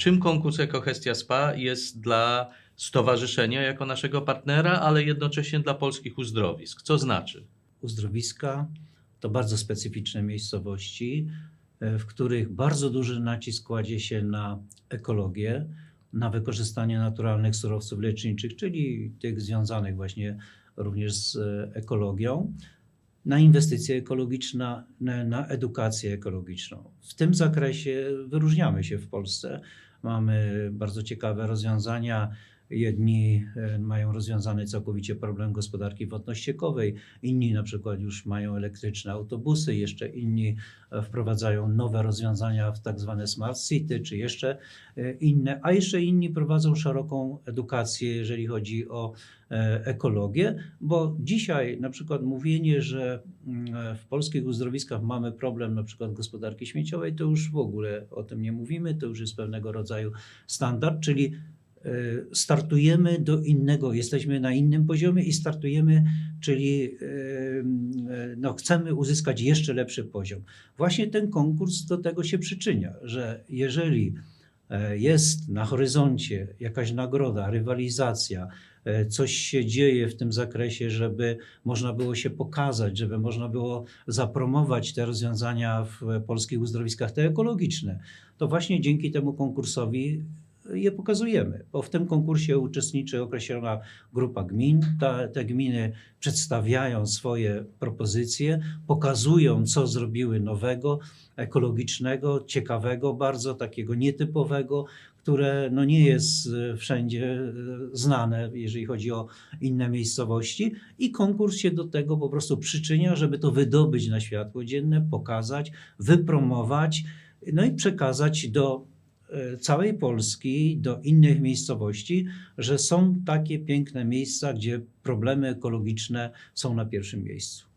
Czym konkurs Ekohestia Spa jest dla stowarzyszenia jako naszego partnera, ale jednocześnie dla polskich uzdrowisk? Co znaczy? Uzdrowiska to bardzo specyficzne miejscowości, e, w których bardzo duży nacisk kładzie się na ekologię, na wykorzystanie naturalnych surowców leczniczych, czyli tych związanych właśnie również z e, ekologią, na inwestycje ekologiczne, na, edukację ekologiczną. W tym zakresie wyróżniamy się w Polsce. Mamy bardzo ciekawe rozwiązania. Jedni e, mają rozwiązany całkowicie problem gospodarki wodno-ściekowej, inni na przykład już mają elektryczne autobusy, jeszcze inni e, wprowadzają nowe rozwiązania w tak zwane smart city, czy jeszcze e, inne, a jeszcze inni prowadzą szeroką edukację, jeżeli chodzi o ekologię, bo dzisiaj na przykład mówienie, że mm, w polskich uzdrowiskach mamy problem na przykład gospodarki śmieciowej, to już w ogóle o tym nie mówimy, to już jest pewnego rodzaju standard, czyli startujemy do innego, jesteśmy na innym poziomie i startujemy, czyli e, e, no, chcemy uzyskać jeszcze lepszy poziom. Właśnie ten konkurs do tego się przyczynia, że jeżeli e, jest na horyzoncie jakaś nagroda, rywalizacja, e, coś się dzieje w tym zakresie, żeby można było się pokazać, żeby można było zapromować te rozwiązania w polskich uzdrowiskach, te ekologiczne, to właśnie dzięki temu konkursowi je pokazujemy, bo w tym konkursie uczestniczy określona grupa gmin. Ta, te gminy przedstawiają swoje propozycje, pokazują, co zrobiły nowego, ekologicznego, ciekawego, bardzo takiego nietypowego, które no nie jest e, wszędzie e, znane, jeżeli chodzi o inne miejscowości. I konkurs się do tego po prostu przyczynia, żeby to wydobyć na światło dzienne, pokazać, wypromować, no i przekazać do całej Polski, do innych miejscowości, że są takie piękne miejsca, gdzie problemy ekologiczne są na pierwszym miejscu.